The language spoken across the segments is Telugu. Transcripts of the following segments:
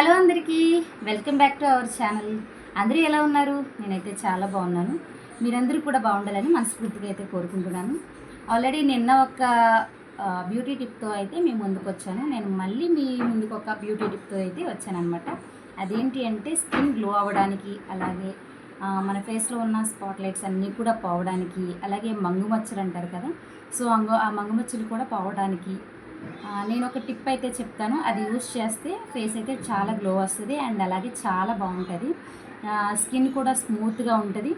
హలో అందరికీ. Welcome back to our channel అందరూ ఎలా ఉన్నారు? నేనైతే చాలా బాగున్నాను. మీరందరూ కూడా బాగుండాలని మనస్ఫూర్తిగా అయితే కోరుకుంటున్నాను. ఆల్రెడీ నిన్న ఒక బ్యూటీ టిప్తో అయితే మీ ముందుకు వచ్చాను. నేను మళ్ళీ మీ ముందుకు ఒక బ్యూటీ టిప్తో అయితే వచ్చానమాట అదేంటి అంటే స్కిన్ గ్లో అవ్వడానికి అలాగే మన ఫేస్లో ఉన్న స్పాట్ లైట్స్ అన్నీ కూడా పోవడానికి అలాగే మంగు మచ్చలు అంటారు కదా. సో అంగు ఆ మంగు మచ్చలు కూడా పోవడానికి నేను ఒక టిప్ అయితే చెప్తాను. అది యూస్ చేస్తే ఫేస్ అయితే చాలా గ్లో వస్తుంది అండ్ అలాగే చాలా బాగుంటుంది. స్కిన్ కూడా స్మూత్గా ఉంటుంది.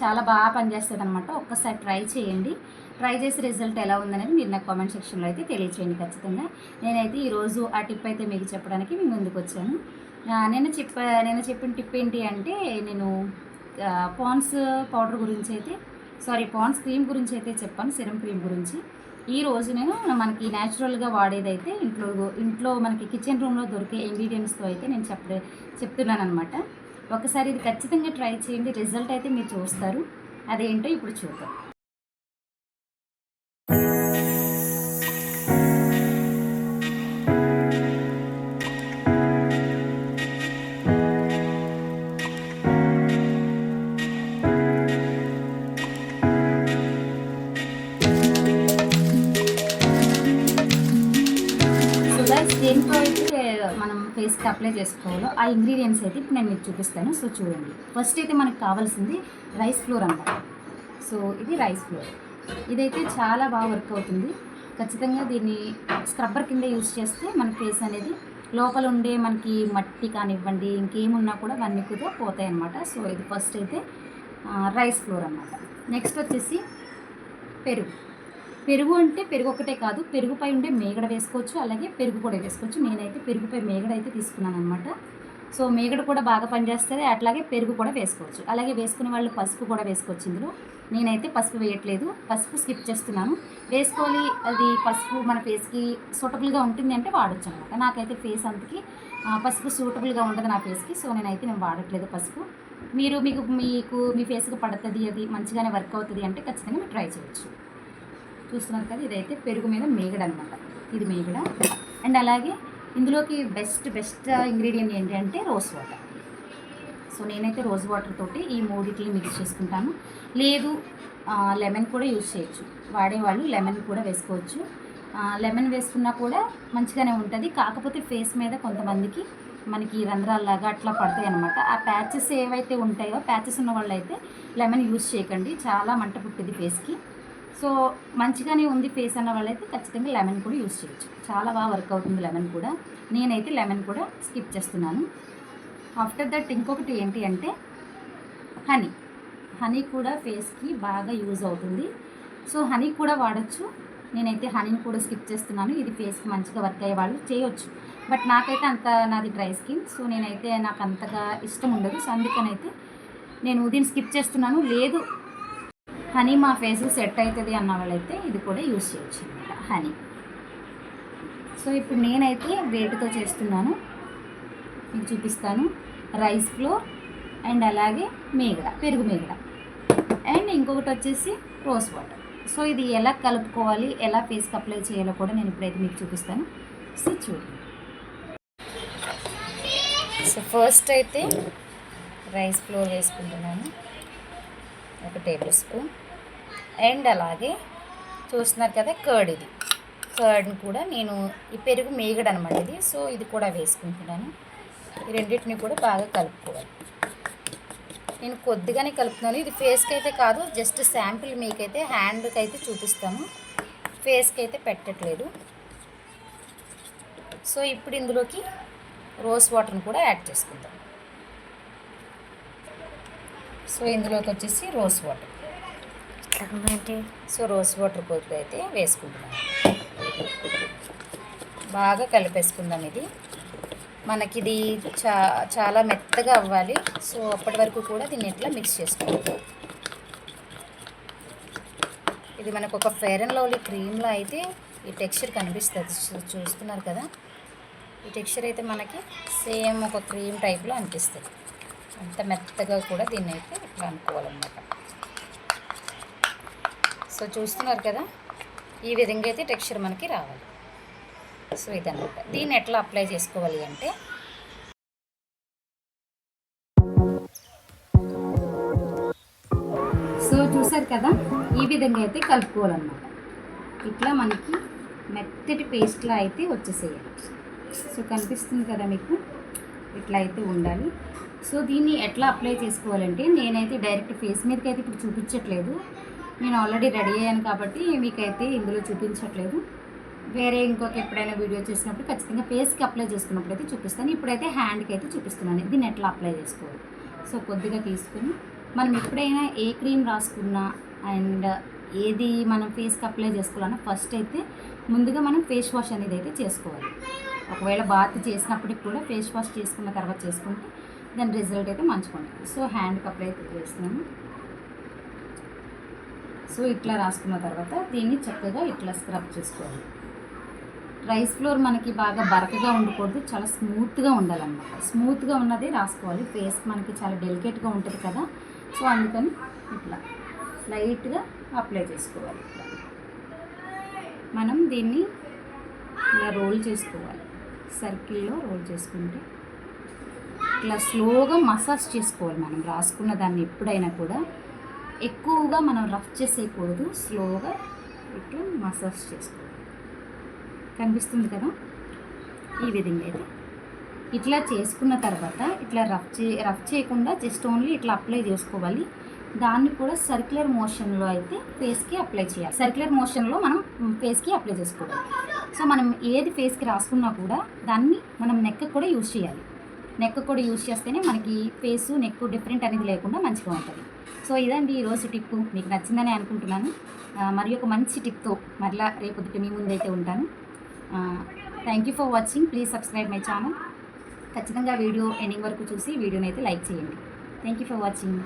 చాలా బాగా పనిచేస్తుంది అనమాట ఒక్కసారి ట్రై చేయండి. ట్రై చేసి రిజల్ట్ ఎలా ఉందనేది మీరు నాకు కామెంట్ సెక్షన్లో అయితే తెలియచేయండి ఖచ్చితంగా. నేనైతే ఈరోజు ఆ టిప్ అయితే మీకు చెప్పడానికి మీ ముందుకు వచ్చాను. నేను చెప్ప నేను చెప్పిన టిప్ ఏంటి అంటే నేను పాన్స్ పౌడర్ గురించి అయితే సారీ పాండ్స్ క్రీమ్ గురించి అయితే చెప్పాను సిరం క్రీమ్ గురించి. ఈ రోజు నేను మనకి న్యాచురల్గా వాడేదైతే ఇంట్లో ఇంట్లో మనకి కిచెన్ రూమ్లో దొరికే ఇంగ్రీడియంట్స్తో అయితే నేను చెప్ప చెప్తున్నాను అనమాట ఒకసారి ఇది ఖచ్చితంగా ట్రై చేయండి రిజల్ట్ అయితే మీరు చూస్తారు. అదేంటో ఇప్పుడు చూద్దాం. సప్లై అప్లై చేసుకోవాలో ఆ ఇంగ్రీడియంట్స్ అయితే ఇప్పుడు నేను మీకు చూపిస్తాను. సో చూడండి. ఫస్ట్ అయితే మనకు కావాల్సింది రైస్ ఫ్లోర్ అన్నమాట సో ఇది రైస్ ఫ్లోర్. ఇదైతే చాలా బాగా వర్క్ అవుతుంది. ఖచ్చితంగా దీన్ని స్క్రబ్బర్ కింద యూజ్ చేస్తే మన ఫేస్ అనేది లోపల ఉండే మనకి మట్టి కానివ్వండి ఇంకేమున్నా కూడా అవన్నీ కూడా పోతాయి అన్నమాట. సో ఇది ఫస్ట్ అయితే రైస్ ఫ్లోర్ అన్నమాట. నెక్స్ట్ వచ్చేసి పెరుగు. పెరుగు అంటే పెరుగు ఒకటే కాదు పెరుగుపై ఉండే మేగడ వేసుకోవచ్చు అలాగే పెరుగు కూడా వేసుకోవచ్చు. నేనైతే పెరుగుపై మేగడ అయితే తీసుకున్నాను అనమాట సో మేగడ కూడా బాగా పనిచేస్తుంది. అట్లాగే పెరుగు కూడా వేసుకోవచ్చు. అలాగే వేసుకునే వాళ్ళు పసుపు కూడా వేసుకోవచ్చు ఇందులో. నేనైతే పసుపు వేయట్లేదు. పసుపు స్కిప్ చేస్తున్నాను. వేసుకోవాలి అది పసుపు మన ఫేస్కి సూటబుల్గా ఉంటుంది అంటే వాడచ్చు అనమాట నాకైతే ఫేస్ అంతకి ఆ, పసుపు సూటబుల్గా ఉండదు నా ఫేస్కి. సో నేనైతే నేను వాడట్లేదు పసుపు. మీరు మీకు మీకు మీ ఫేస్కి పడుతుంది అది మంచిగానే వర్క్ అవుతుంది అంటే ఖచ్చితంగా మీరు ట్రై చేయొచ్చు. చూస్తున్నారు కదా ఇదైతే పెరుగు మీద మేగడ అనమాట ఇది మేగడ. అండ్ అలాగే ఇందులోకి బెస్ట్ బెస్ట్ ఇంగ్రీడియంట్ ఏంటి అంటే రోజ్ వాటర్ సో నేనైతే రోజ్ వాటర్ తోటి ఈ మూడిటిని మిక్స్ చేసుకుంటాను. లేదు లెమన్ కూడా యూజ్ చేయొచ్చు. వాడేవాళ్ళు లెమన్ కూడా వేసుకోవచ్చు. లెమన్ వేసుకున్నా కూడా మంచిగానే ఉంటుంది. కాకపోతే ఫేస్ మీద కొంతమందికి మనకి రంధ్రాల్లాగా అట్లా పడతాయి అనమాట ఆ ప్యాచెస్ ఏవైతే ఉంటాయో ప్యాచెస్ ఉన్న వాళ్ళు అయితే లెమన్ యూజ్ చేయకండి. చాలా మంట పుట్టింది ఫేస్కి సో మంచిగానే ఉంది ఫేస్ అన్న వాళ్ళైతే ఖచ్చితంగా లెమన్ కూడా యూస్ చేయొచ్చు. చాలా బాగా వర్క్ అవుతుంది లెమన్ కూడా. నేనైతే లెమన్ కూడా స్కిప్ చేస్తున్నాను. ఆఫ్టర్ దట్ ఇంకొకటి ఏంటి అంటే హనీ. హనీ కూడా ఫేస్కి బాగా యూజ్ అవుతుంది. సో హనీ కూడా వాడచ్చు. నేనైతే హనీని కూడా స్కిప్ చేస్తున్నాను. ఇది ఫేస్కి మంచిగా వర్క్ అయ్యే వాళ్ళు చేయొచ్చు. బట్ నాకైతే అంత నాది డ్రై స్కిన్. సో నేనైతే నాకు అంతగా ఇష్టం ఉండదు. సో అందుకనైతే నేను దీన్ని స్కిప్ చేస్తున్నాను. లేదు హనీ మా ఫేస్కి సెట్ అవుతుంది అన్న వాళ్ళైతే ఇది కూడా యూస్ చేయొచ్చు అనమాట హనీ. సో ఇప్పుడు నేనైతే వేటితో చేస్తున్నాను మీకు చూపిస్తాను. రైస్ ఫ్లోర్ అండ్ అలాగే మేగడ పెరుగు మేగడ. అండ్ ఇంకొకటి వచ్చేసి రోజ్ వాటర్. సో ఇది ఎలా కలుపుకోవాలి ఎలా ఫేస్కి అప్లై చేయాలో కూడా నేను ఇప్పుడైతే మీకు చూపిస్తాను. సో చూడండి. సో ఫస్ట్ అయితే రైస్ ఫ్లోర్ వేసుకుంటున్నాను. ఒక టేబుల్ స్పూన్. అండ్ అలాగే చూస్తున్నారు కదా కర్డ్ ఇది. కర్డ్ని కూడా నేను ఈ పెరుగు మేగడ అనమాట ఇది. సో ఇది కూడా వేసుకుంటున్నాను. ఈ రెండింటిని కూడా బాగా కలుపుకోవాలి. నేను కొద్దిగానే కలుపుతున్నాను. ఇది ఫేస్కి అయితే కాదు జస్ట్ శాంపిల్ మీకైతే హ్యాండ్కి అయితే చూపిస్తాను. ఫేస్కి అయితే పెట్టట్లేదు. సో ఇప్పుడు ఇందులోకి రోజ్ వాటర్ని కూడా యాడ్ చేసుకుందాం. సో ఇందులోకి వచ్చేసి rose water so rose water కొద్దిగా అయితే వేసుకుంటున్నాం. బాగా కలిపేసుకుందాం ఇది. మనకి ఇది చా చాలా మెత్తగా అవ్వాలి. సో అప్పటి వరకు కూడా దీన్ని ఇట్లా మిక్స్ చేసుకోవాలి. ఇది మనకు ఒక ఫెయిర్ అండ్ లవ్లీ క్రీమ్లో అయితే ఈ టెక్స్చర్ కనిపిస్తుంది. చూస్తున్నారు కదా? ఈ టెక్స్చర్ అయితే మనకి సేమ్ ఒక క్రీమ్ టైప్లో అనిపిస్తుంది. అంత మెత్తగా కూడా దీన్ని అయితే ఇట్లా అనుకోవాలన్నమాట. సో చూస్తున్నారు కదా ఈ విధంగా అయితే టెక్స్చర్ మనకి రావాలి. సో ఇదన్నమాట. దీన్ని ఎట్లా అప్లై చేసుకోవాలి అంటే సో చూసారు కదా ఈ విధంగా అయితే కలుపుకోవాలన్నమాట. ఇట్లా మనకి మెత్తటి పేస్ట్లా అయితే వచ్చేసేయాలి. సో కనిపిస్తుంది కదా మీకు? ఇట్లా అయితే ఉండాలి. సో దీన్ని ఎట్లా అప్లై చేసుకోవాలంటే నేనైతే డైరెక్ట్ ఫేస్ మీదకి అయితే ఇప్పుడు చూపించట్లేదు. నేను ఆల్రెడీ రెడీ అయ్యాను కాబట్టి మీకైతే ఇందులో చూపించట్లేదు. వేరే ఇంకొక ఎప్పుడైనా వీడియో చేసినప్పుడు ఖచ్చితంగా ఫేస్కి అప్లై చేసుకున్నప్పుడు అయితే చూపిస్తాను. ఇప్పుడైతే హ్యాండ్కి అయితే చూపిస్తున్నాను. దీన్ని ఎట్లా అప్లై చేసుకోవాలి. సో కొద్దిగా తీసుకుని మనం ఎప్పుడైనా ఏ క్రీమ్ రాసుకున్నా అండ్ ఏది మనం ఫేస్కి అప్లై చేసుకోవాలన్నా ఫస్ట్ అయితే ముందుగా మనం ఫేస్ వాష్ అనేది అయితే చేసుకోవాలి. ఒకవేళ బాత్ చేసినప్పటికి కూడా ఫేస్ వాష్ చేసుకున్న తర్వాత చేసుకుంటే దాని రిజల్ట్ అయితే మంచిగా ఉంటుంది సో హ్యాండ్కి అప్లై అయితే చేస్తున్నాను. సో ఇట్లా రాసుకున్న తర్వాత దీన్ని చక్కగా ఇట్లా స్క్రబ్ చేసుకోవాలి. రైస్ ఫ్లోర్ మనకి బాగా బరకగా ఉండకూడదు చాలా స్మూత్గా ఉండాలన్నమాట. స్మూత్గా ఉన్నది రాసుకోవాలి. ఫేస్ మనకి చాలా డెలికేట్గా ఉంటుంది కదా సో అందుకని ఇట్లా లైట్గా అప్లై చేసుకోవాలి. ఇట్లా మనం దీన్ని ఇలా రోల్ చేసుకోవాలి. సర్కిల్లో రోల్ చేసుకుంటే ఇట్లా స్లోగా మసాజ్ చేసుకోవాలి మనం రాసుకున్న దాన్ని ఎప్పుడైనా కూడా. ఎక్కువగా మనం రఫ్ చేసేయకూడదు. స్లోగా ఇట్లా మసాజ్ చేసుకోవాలి. కనిపిస్తుంది కదా? ఈ విధంగా అయితే. ఇట్లా చేసుకున్న తర్వాత ఇట్లా రఫ్ చే రఫ్ చేయకుండా జస్ట్ ఓన్లీ ఇట్లా అప్లై చేసుకోవాలి. దాన్ని కూడా సర్క్యులర్ మోషన్లో అయితే ఫేస్కి అప్లై చేయాలి. సర్క్యులర్ మోషన్లో మనం ఫేస్కి అప్లై చేసుకోవాలి. సో మనం ఏది ఫేస్కి రాసుకున్నా కూడా దాన్ని మనం నెక్క కూడా యూజ్ చేయాలి. నెక్ కూడా యూజ్ చేస్తేనే మనకి ఫేస్ నెక్ డిఫరెంట్ అనేది లేకుండా మంచిగా ఉంటుంది. సో ఇదండి ఈరోజు టిప్ మీకు నచ్చిందని అనుకుంటున్నాను. మరి ఒక మంచి టిప్తో మరలా రేపు మీ ముందైతే ఉంటాను. Thank you for watching please subscribe my channel ఖచ్చితంగా వీడియో ఎండింగ్ వరకు చూసి వీడియోని అయితే లైక్ చేయండి. Thank you for watching